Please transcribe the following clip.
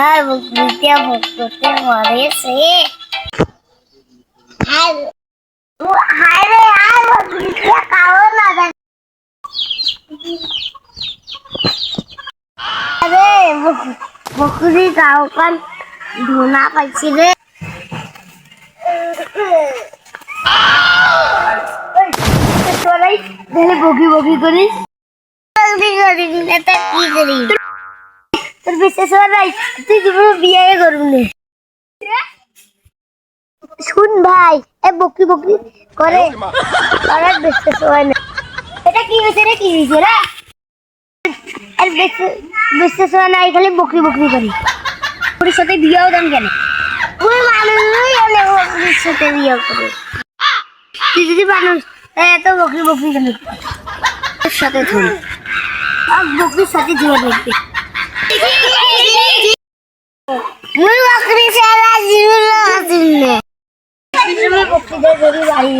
আর বকরিটা ভক্ততে মরেছে আর হায় রে আর বকরিটা কাও না আরে বক- বকরি কাও কান ধুনা পাইছি রে তোরাই তাহলে বকি বকি করিস জলদি করি এটা কি করি তোর বিশ্বাস নাই তুই তুমি বিয়ে করবি শুন ভাই, এ বকি বকি করে। আর বিশ্বাস হয় না। এটা কি হয়েছে রে? কি হয়েছে রে? আর বিশ্বাস হয় না খালি বকরি বকরি করি। ওর সাথে বিয়েও দেন কেন? ওই মানুষই হলে বকরির সাথে বিয়ে করে। তুই যদি মানুষ এত বকরি বকরি কেন? সাথে ধরি আর সাথে ধরে দেখবে 这个是你大姨